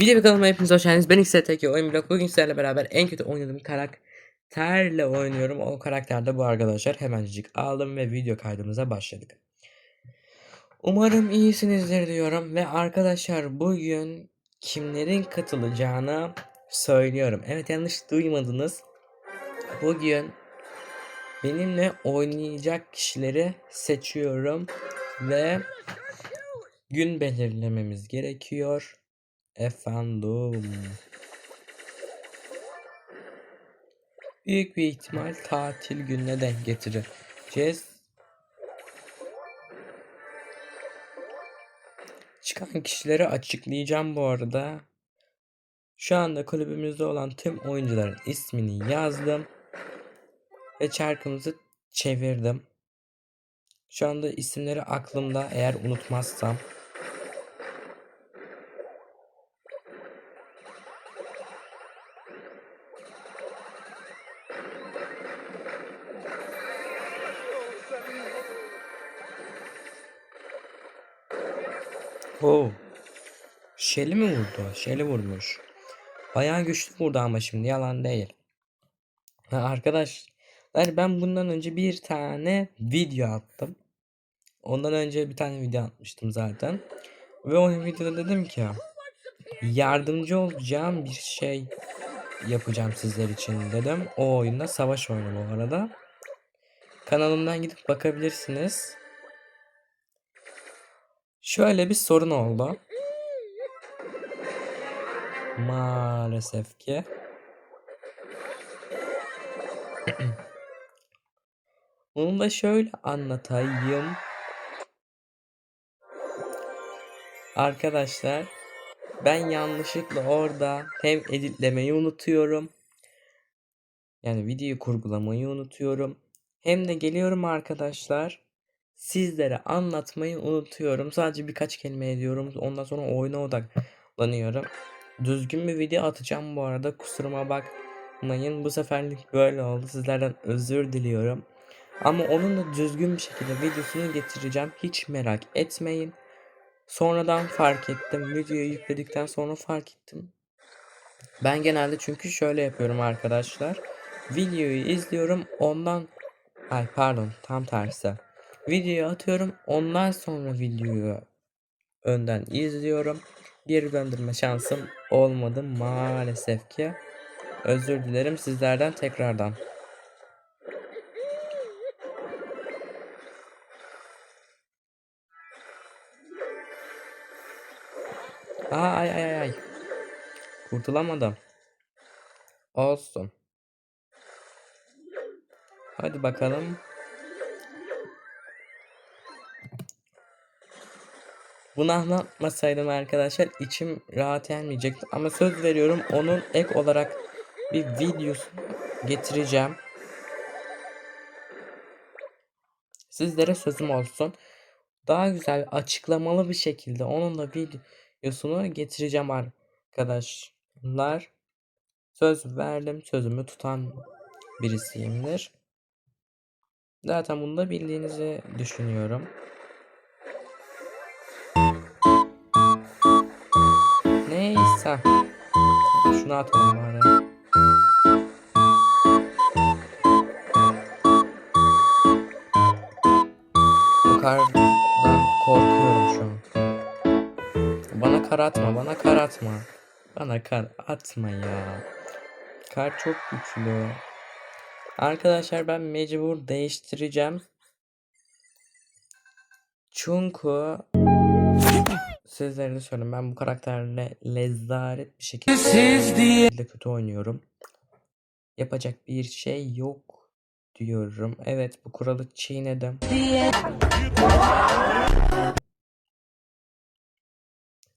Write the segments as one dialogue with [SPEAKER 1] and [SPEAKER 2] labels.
[SPEAKER 1] Video kanalıma hepiniz hoş geldiniz. Ben XTK Oyun Blok. Bugün sizlerle beraber en kötü oynadığım karakterle oynuyorum. O karakter de bu arkadaşlar. Hemencik aldım ve video kaydımıza başladık. Umarım iyisinizdir diyorum. Ve arkadaşlar bugün kimlerin katılacağını söylüyorum. Evet yanlış duymadınız. Bugün benimle oynayacak kişileri seçiyorum. Ve gün belirlememiz gerekiyor. Efendim. Büyük bir ihtimal tatil gününe denk getireceğiz. Çıkan kişileri açıklayacağım bu arada. Şu anda kulübümüzde olan tüm oyuncuların ismini yazdım. Ve çarkımızı çevirdim. Şu anda isimleri aklımda eğer unutmazsam. Oo. Şeli mi vurdu? Şeli vurmuş. Bayağı güçlü vurdu ama şimdi yalan değil. Ha, arkadaşlar ben bundan önce bir tane video attım. Ondan önce bir tane video atmıştım zaten. Ve o videoda dedim ki yardımcı olacağım bir şey yapacağım sizler için dedim. O oyunda savaş oyunu bu arada. Kanalımdan gidip bakabilirsiniz. Şöyle bir sorun oldu. Maalesef ki. Bunu da şöyle anlatayım. Arkadaşlar ben yanlışlıkla orada hem editlemeyi unutuyorum. Yani videoyu kurgulamayı unutuyorum. Hem de geliyorum arkadaşlar sizlere anlatmayı unutuyorum. Sadece birkaç kelime ediyorum. Ondan sonra oyuna odaklanıyorum. Düzgün bir video atacağım bu arada. Kusuruma bakmayın. Bu seferlik böyle oldu. Sizlerden özür diliyorum. Ama onun da düzgün bir şekilde videosunu getireceğim. Hiç merak etmeyin. Sonradan fark ettim. Videoyu yükledikten sonra fark ettim. Ben genelde çünkü şöyle yapıyorum arkadaşlar. Videoyu izliyorum. Ondan ay pardon tam tersi. Videoyu atıyorum. Ondan sonra videoyu önden izliyorum. Geri döndürme şansım olmadı maalesef ki. Özür dilerim sizlerden tekrardan. Aa, ay ay ay. Kurtulamadım. Olsun. Hadi bakalım. Bunu anlatmasaydım arkadaşlar içim rahat gelmeyecekti. Ama söz veriyorum onun ek olarak bir videosunu getireceğim. Sizlere sözüm olsun. Daha güzel açıklamalı bir şekilde onun da videosunu getireceğim arkadaşlar. Söz verdim. Sözümü tutan birisiyimdir. Zaten bunu da bildiğinizi düşünüyorum. Neyse. Şunu atalım bari. Bu kardan korkuyorum şu an. Bana kar atma, bana kar atma. Bana kar atma ya. Kar çok güçlü. Arkadaşlar ben mecbur değiştireceğim. Çünkü sizlere de söyleyeyim ben bu karakterle lezaret bir şekilde kötü oynuyorum. Yapacak bir şey yok diyorum. Evet bu kuralı çiğnedim.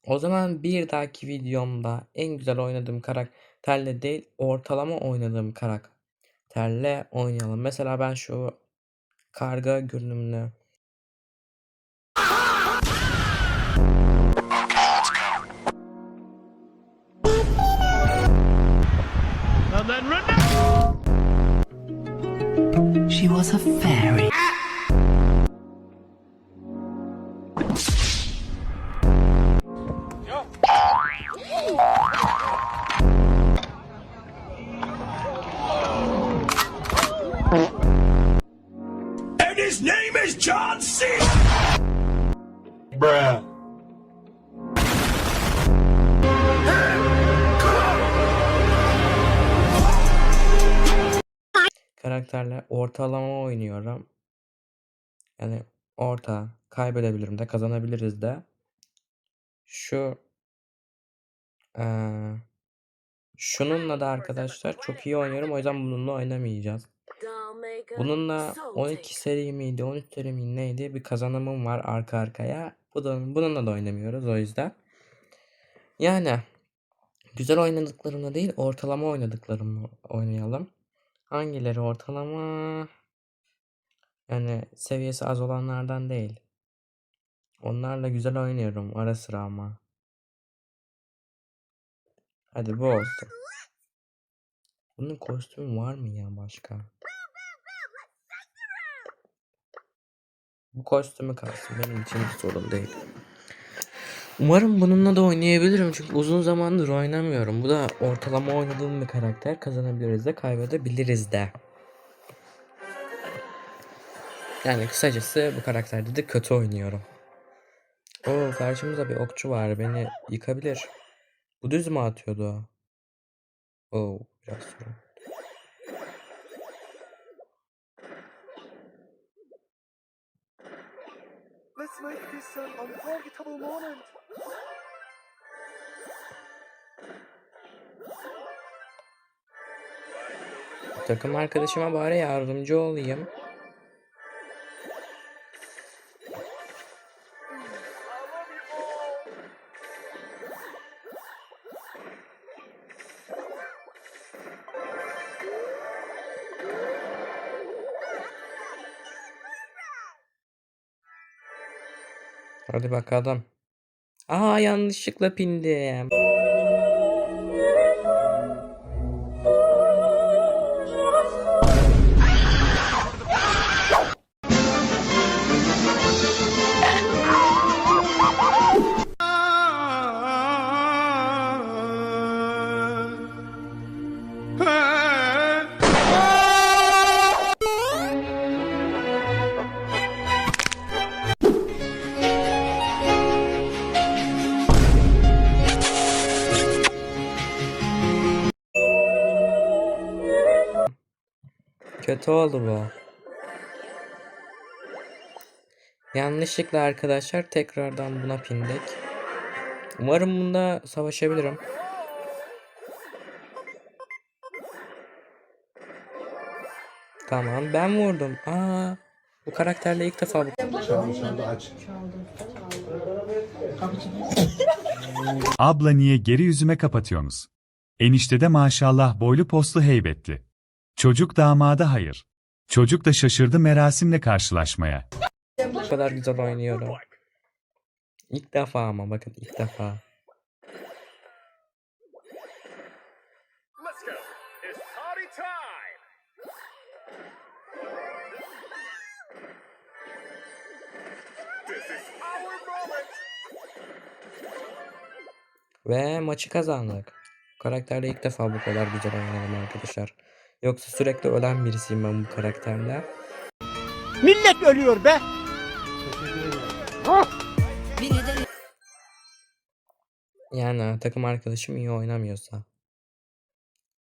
[SPEAKER 1] O zaman bir dahaki videomda en güzel oynadığım karakterle değil ortalama oynadığım karakterle oynayalım. Mesela ben şu karga görünümlü
[SPEAKER 2] a fairy.
[SPEAKER 1] Karakterle ortalama oynuyorum. Yani orta. Kaybedebilirim de kazanabiliriz de. Şu eee, şununla da arkadaşlar çok iyi oynuyorum. O yüzden bununla oynamayacağız. Bununla 12 seri miydi 13 seri mi neydi bir kazanımım var arka arkaya. Bu da, bununla da oynamıyoruz o yüzden. Yani güzel oynadıklarımla değil ortalama oynadıklarımla oynayalım. Hangileri ortalama? Yani seviyesi az olanlardan değil. Onlarla güzel oynuyorum ara sıra ama. Hadi bu olsun. Bunun kostümü var mı ya başka? Bu kostümü kalsın benim için sorun değil. Umarım bununla da oynayabilirim çünkü uzun zamandır oynamıyorum. Bu da ortalama oynadığım bir karakter. Kazanabiliriz de kaybedebiliriz de. Yani kısacası bu karakterde de kötü oynuyorum. Oo karşımızda bir okçu var. Beni yıkabilir. Bu düz mü atıyordu o? Oo biraz sorun.
[SPEAKER 3] Let's this an unforgettable moment.
[SPEAKER 1] Takım arkadaşıma bari yardımcı olayım. Hadi bakalım. Aa yanlışlıkla pindim. Kötü oldu bu. Yanlışlıkla arkadaşlar tekrardan buna pindik. Umarım bunda savaşabilirim. Tamam ben vurdum. Aa, bu karakterle ilk defa bu.
[SPEAKER 4] Abla niye geri yüzüme kapatıyorsunuz? Enişte de maşallah boylu postlu heybetli. Çocuk damada hayır. Çocuk da şaşırdı merasimle karşılaşmaya.
[SPEAKER 1] Bu kadar güzel oynuyorum. İlk defa ama bakın ilk defa. Ve maçı kazandık. Karakterle ilk defa bu kadar güzel oynadım arkadaşlar. Yoksa sürekli ölen birisiyim ben bu karakterle.
[SPEAKER 3] Millet ölüyor be.
[SPEAKER 1] Yani takım arkadaşım iyi oynamıyorsa.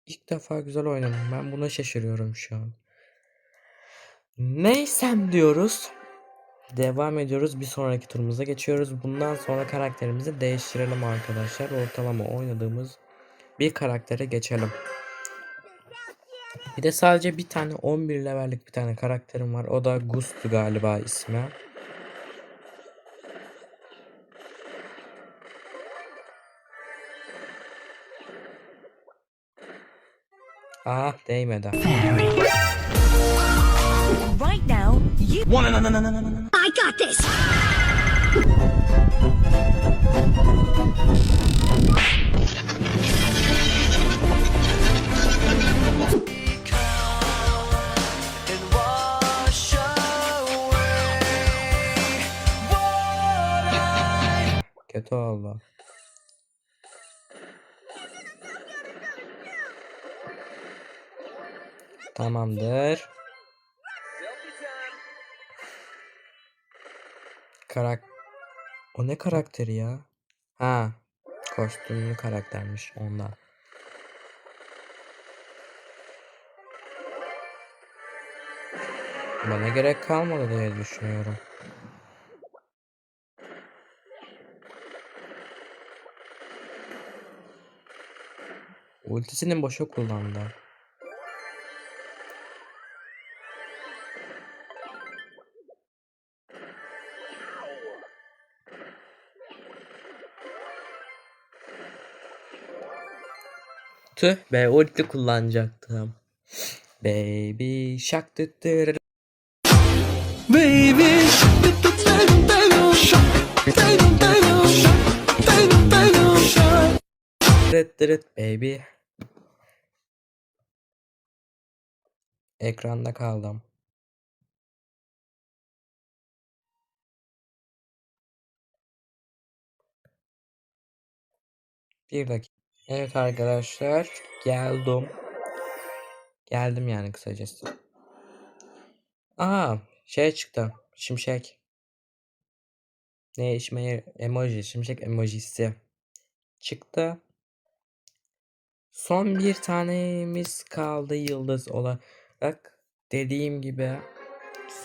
[SPEAKER 1] İlk defa güzel oynadım. Ben buna şaşırıyorum şu an. Neysem diyoruz. Devam ediyoruz. Bir sonraki turumuza geçiyoruz. Bundan sonra karakterimizi değiştirelim arkadaşlar. Ortalama oynadığımız bir karaktere geçelim. Bir de sadece bir tane 11 levellik bir tane karakterim var. O da Gust'u galiba ismi. Ah değmedi.
[SPEAKER 5] Right now, you
[SPEAKER 6] I got this.
[SPEAKER 1] Kötü oldu. Tamamdır. Karak... O ne karakteri ya? Ha. Kostümlü karaktermiş ondan. Bana gerek kalmadı diye düşünüyorum. Ultisini boşa kullandı. Tüh be ulti kullanacaktım. Baby shark dıttırır. Dırıt dırıt baby. Ekranda kaldım. Bir dakika. Evet arkadaşlar geldim. Geldim yani kısacası. Aa şey çıktı. Şimşek. Ne işime emoji. Şimşek emojisi. Çıktı. Son bir tanemiz kaldı yıldız olarak. Dediğim gibi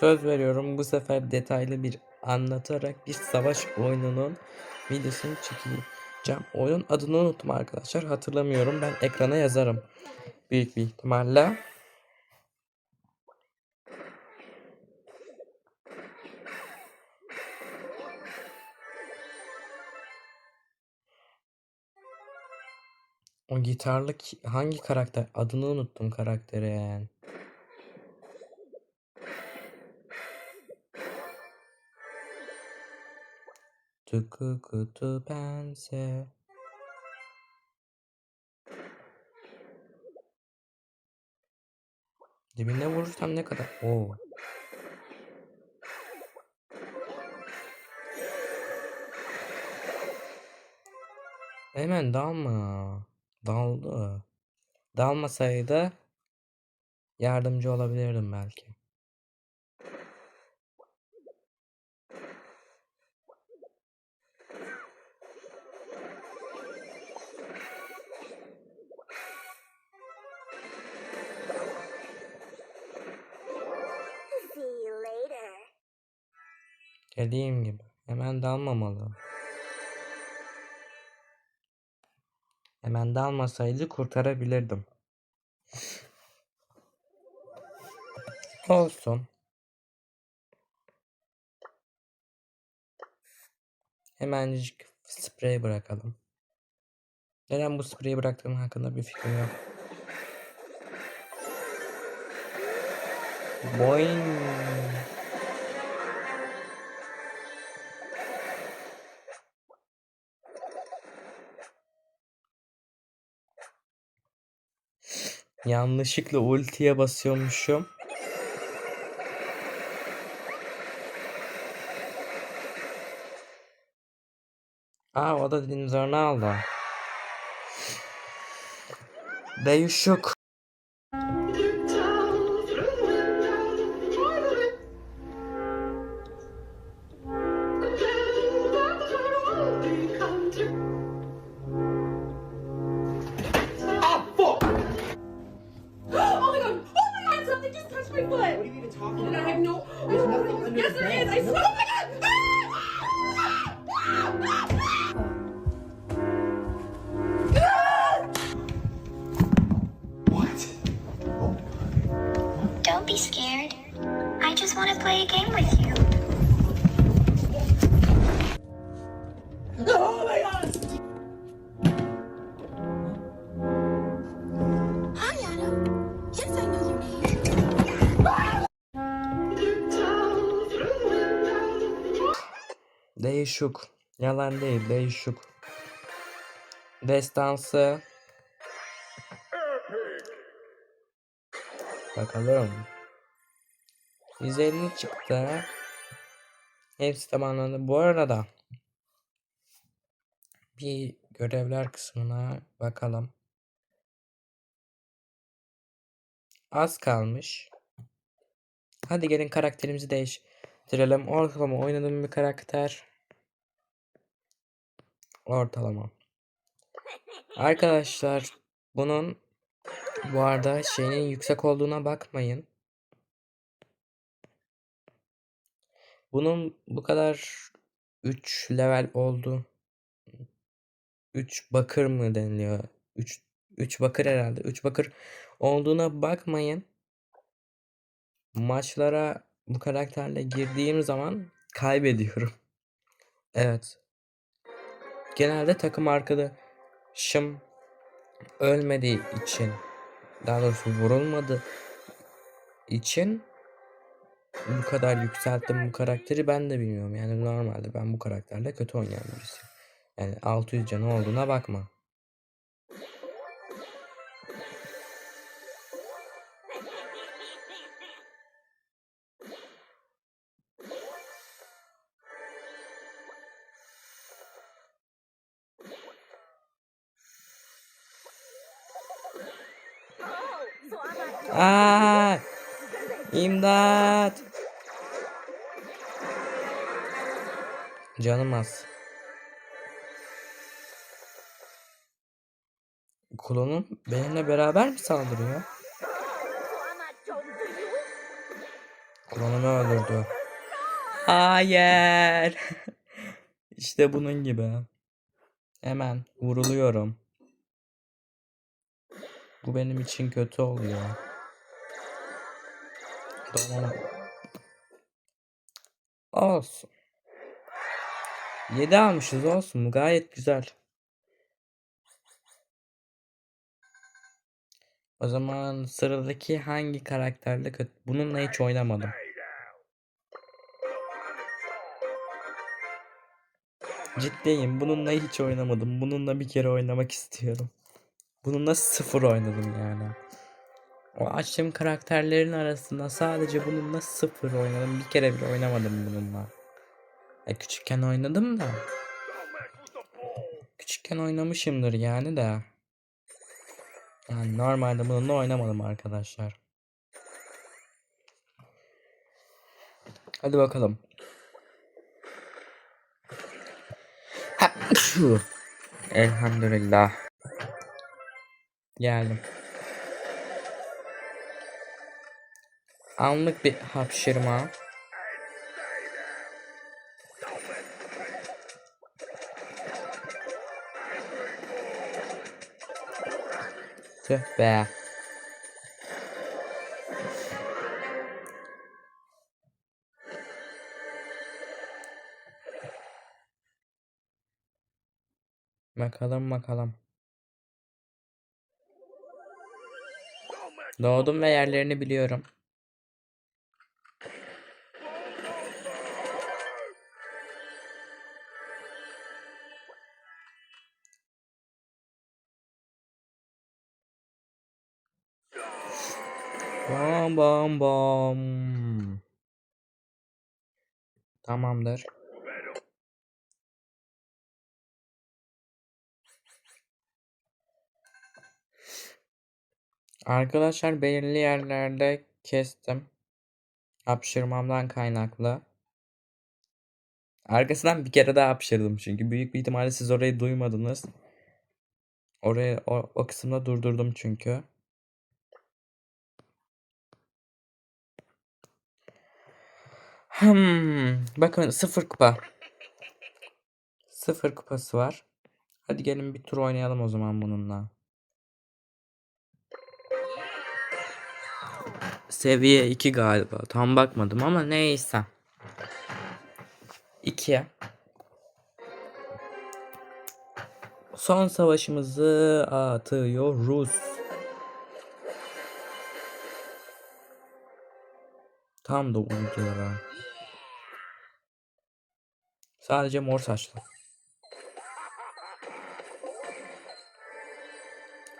[SPEAKER 1] söz veriyorum bu sefer detaylı bir anlatarak bir savaş oyununun videosunu çekeceğim. Oyunun adını unuttum arkadaşlar. Hatırlamıyorum. Ben ekrana yazarım. Büyük bir ihtimalle. O gitarlı ki- hangi karakter? Adını unuttum karakterin. Tıkı kutu pense. Dibine vurursam ne kadar? Oo. Hemen dalma. Daldı. Dalmasaydı yardımcı olabilirdim belki. Dediğim gibi hemen dalmamalı. Hemen dalmasaydı kurtarabilirdim. Olsun. Hemencik sprey bırakalım. Neden bu spreyi bıraktığım hakkında bir fikrim yok. Boing. Yanlışlıkla ultiye basıyormuşum. Aa o da dinozorunu aldı. Değişik. Değişik. Yalan değil, değişik. Destansı. Bakalım. 150 çıktı. Hepsi tamamlandı. Bu arada bir görevler kısmına bakalım. Az kalmış. Hadi gelin karakterimizi değiştirelim. Ortalama oynadığım bir karakter. Ortalama. Arkadaşlar bunun bu arada şeyinin yüksek olduğuna bakmayın. Bunun bu kadar 3 level oldu. 3 bakır mı deniliyor? 3 3 bakır herhalde. 3 bakır olduğuna bakmayın. Maçlara bu karakterle girdiğim zaman kaybediyorum. Evet. Genelde takım arkadaşım ölmediği için daha doğrusu vurulmadı için bu kadar yükselttim bu karakteri ben de bilmiyorum. Yani normalde ben bu karakterle kötü oynayan birisiyim. Yani 600 canı olduğuna bakma. İmdat! Canım az. Klonum benimle beraber mi saldırıyor? Klonumu öldürdü. Hayır. İşte bunun gibi. Hemen vuruluyorum. Bu benim için kötü oluyor. Tamam. Olsun. 7 almışız olsun. Bu gayet güzel. O zaman sıradaki hangi karakterle kötü? Bununla hiç oynamadım. Ciddiyim. Bununla hiç oynamadım. Bununla bir kere oynamak istiyorum. Bununla sıfır oynadım yani. O açtığım karakterlerin arasında sadece bununla sıfır oynadım. Bir kere bile oynamadım bununla. E küçükken oynadım da. Küçükken oynamışımdır yani de. Yani normalde bununla oynamadım arkadaşlar. Hadi bakalım. Elhamdülillah. Geldim. Anlık bir hapşırma. Tüh be. Bakalım bakalım. Doğdum ve yerlerini biliyorum. Bam bam bam. Tamamdır. Arkadaşlar belirli yerlerde kestim. Hapşırmamdan kaynaklı. Arkasından bir kere daha hapşırdım çünkü büyük bir ihtimalle siz orayı duymadınız. Oraya o, o kısımda durdurdum çünkü. Hmm, bakın sıfır kupa. Sıfır kupası var. Hadi gelin bir tur oynayalım o zaman bununla. Seviye 2 galiba. Tam bakmadım ama neyse. 2. Son savaşımızı atıyoruz. Tam da uydulara. Sadece mor saçlı.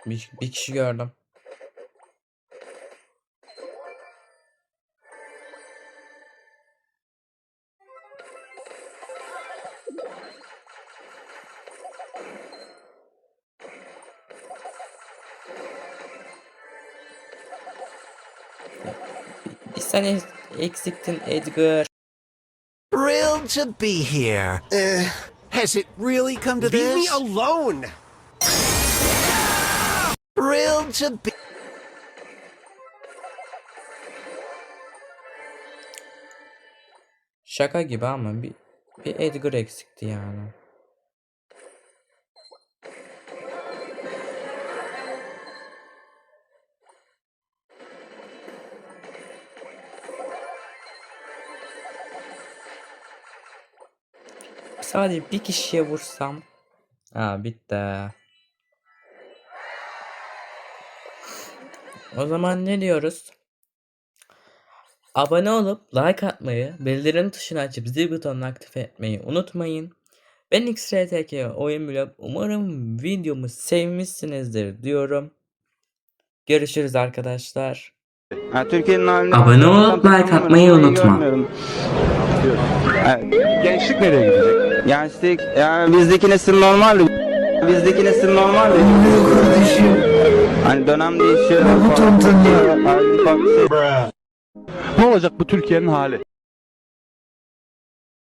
[SPEAKER 1] Bir, bir kişi gördüm. Bir sen es- eksiktin Edgar.
[SPEAKER 7] Thrilled to be here. Uh, has it really come to
[SPEAKER 8] Leave me
[SPEAKER 7] this?
[SPEAKER 8] alone!
[SPEAKER 7] Thrilled to be.
[SPEAKER 1] Şaka gibi ama bir, bir Edgar eksikti yani. Sadece bir kişiye vursam. Ha bitti. O zaman ne diyoruz? Abone olup like atmayı, bildirim tuşunu açıp zil butonunu aktif etmeyi unutmayın. Ben XRTK Oyun Blog. Umarım videomu sevmişsinizdir diyorum. Görüşürüz arkadaşlar.
[SPEAKER 9] Ha, Türkiye'nin halini
[SPEAKER 1] Abone olup like atmayı unutma.
[SPEAKER 9] gençlik nereye gidecek? Gençlik yani bizdeki nesil normaldi. Bizdeki nesil normaldi. Hani dönem değişiyor. Farklı şey.
[SPEAKER 10] Ne olacak bu Türkiye'nin hali?